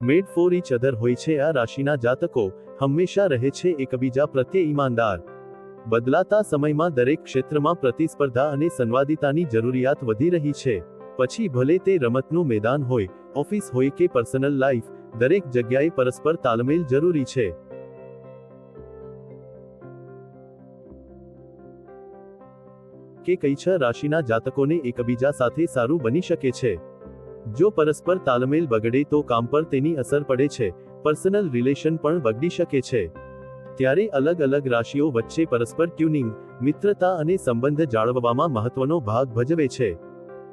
Made for each other હોય છે આ રાશિના જાતકો હંમેશા રહે છે એકબીજા પ્રત્યે ઈમાનદાર. બદલાતા સમયમાં દરેક ક્ષેત્રમાં પ્રતિસ્પર્ધા અને સંવાદિતાની જરૂરિયાત વધી રહી છે. પછી ભલે તે રમતનું મેદાન હોય, ઓફિસ હોય કે પર્સનલ લાઈફ, દરેક જગ્યાએ પરસ્પર તાલમેલ જરૂરી છે. કે કઈ છ રાશિના જાતકોને એકબીજા સાથે સારું બની શકે છે? જો પરસ્પર તાલમેલ બગડે તો કામ પર તેની અસર પડે છે પર્સનલ રિલેશન પણ બગડી શકે છે. ત્યારે અલગ અલગ રાશિઓ વચ્ચે પરસ્પર ટ્યુનિંગ મિત્રતા અને સંબંધ જાળવવામાં મહત્વનો ભાગ ભજવે છે.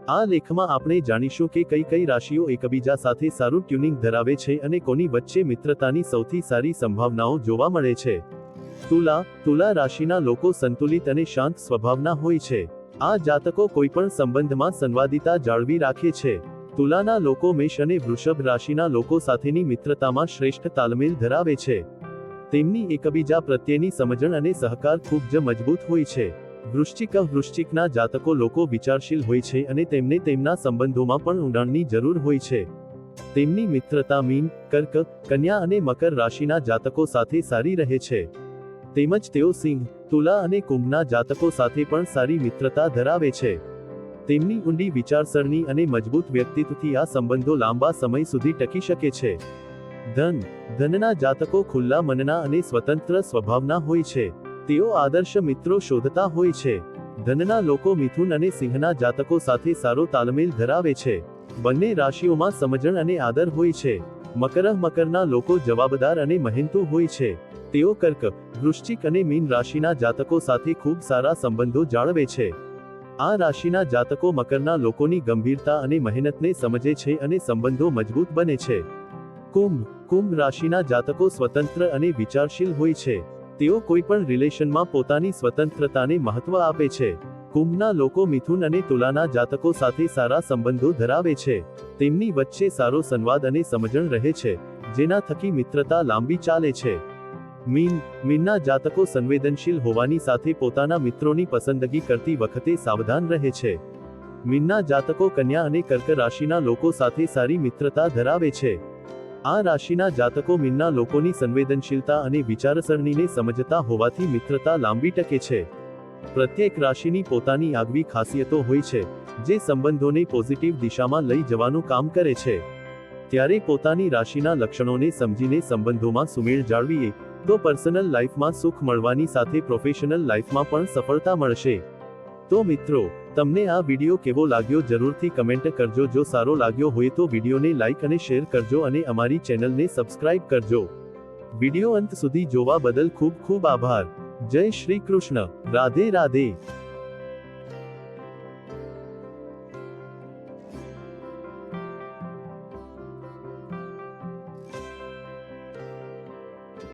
આ લેખમાં આપણે જાણીશું કે કઈ કઈ રાશિઓ એકબીજા સાથે સારું ટ્યુનિંગ ધરાવે છે અને કોની વચ્ચે મિત્રતાની સૌથી સારી સંભાવનાઓ જોવા મળે છે. તુલા તુલા રાશિના લોકો સંતુલિત અને શાંત સ્વભાવના હોય છે. આ જાતકો કોઈ પણ સંબંધમાં સંવાદિતા જાળવી રાખે છે. તુલાના લોકો મેષ અને વૃષભ રાશિના લોકો સાથેની મિત્રતામાં શ્રેષ્ઠ તાલમેલ ધરાવે છે. તેમની એકબીજા પ્રત્યેની સમજણ અને સહકાર ખૂબ જ મજબૂત હોય છે. વૃશ્ચિક વૃશ્ચિકના જાતકો લોકો વિચારશીલ હોય છે અને તેમને તેમના સંબંધોમાં પણ ઊંડાણની જરૂર હોય છે. તેમની મિત્રતા મીન, કર્ક, કન્યા અને મકર રાશિના જાતકો સાથે સારી રહે છે. તેમજ તેઓ સિંહ, તુલા અને કુંભના જાતકો સાથે પણ સારી મિત્રતા ધરાવે છે. તેમની ઊંડી વિચારસરણી અને મજબૂત વ્યક્તિત્વથી આ સંબંધો લાંબા સમય સુધી ટકી શકે છે. ધન. ધનના જાતકો ખુલ્લા મનના અને સ્વતંત્ર સ્વભાવના હોય છે. તેઓ આદર્શ મિત્રો શોધતા હોય છે. ધનના લોકો મિથુન અને સિંહના જાતકો સાથે સારો તાલમેલ ધરાવે છે. બંને રાશિઓમાં સમજણ અને આદર હોય છે. મકર મકરના લોકો જવાબદાર અને મહેનતુ હોય છે. તેઓ કર્ક, વૃશ્ચિક અને મીન રાશિના જાતકો સાથે ખૂબ સારા સંબંધો જાળવે છે. આ રાશિના જાતકો મકરના લોકોની ગંભીરતા અને મહેનતને સમજે છે અને સંબંધો મજબૂત બને છે. કુંભ. કુંભ રાશિના જાતકો સ્વતંત્ર અને વિચારશીલ હોય છે. તેઓ કોઈ પણ રિલેશનમાં પોતાની સ્વતંત્રતાને મહત્વ આપે છે. કુંભના લોકો મિથુન અને તુલાના જાતકો સાથે સારા સંબંધો ધરાવે છે. તેમની વચ્ચે સારો સંવાદ અને સમજણ રહે છે, જેના થકી મિત્રતા લાંબી ચાલે છે. મીન, મીનના જાતકો સંવેદનશીલ હોવાની સાથે પોતાના મિત્રોની પસંદગી કરતી વખતે સાવધાન રહે છે. મીનના જાતકો કન્યા અને કર્ક રાશિના લોકો સાથે સારી મિત્રતા ધરાવે છે. આ રાશિના જાતકો મીનના લોકોની સંવેદનશીલતા અને વિચારસરણીને સમજતા હોવાથી મિત્રતા લાંબી ટકે છે. પ્રત્યેક રાશિની પોતાની આગવી ખાસિયતો હોય છે, જે સંબંધોને પોઝિટિવ દિશામાં લઈ જવાનું કામ કરે છે. ત્યારે પોતાની રાશિના લક્ષણોને સમજીને સંબંધોમાં સુમેળ જાળવીએ તો પર્સનલ લાઈફમાં સુખ મળવાની સાથે પ્રોફેશનલ લાઈફમાં પણ સફળતા મળશે. તો મિત્રો, તમને આ વીડિયો કેવો લાગ્યો જરૂરથી કમેન્ટ કરજો. જો સારો લાગ્યો હોય તો વિડીયોને લાઈક અને શેર કરજો અને અમારી ચેનલને સબસ્ક્રાઇબ કરજો. વીડિયો અંત સુધી જોવા બદલ ખૂબ ખૂબ આભાર. જય શ્રી કૃષ્ણ. રાધે રાધે.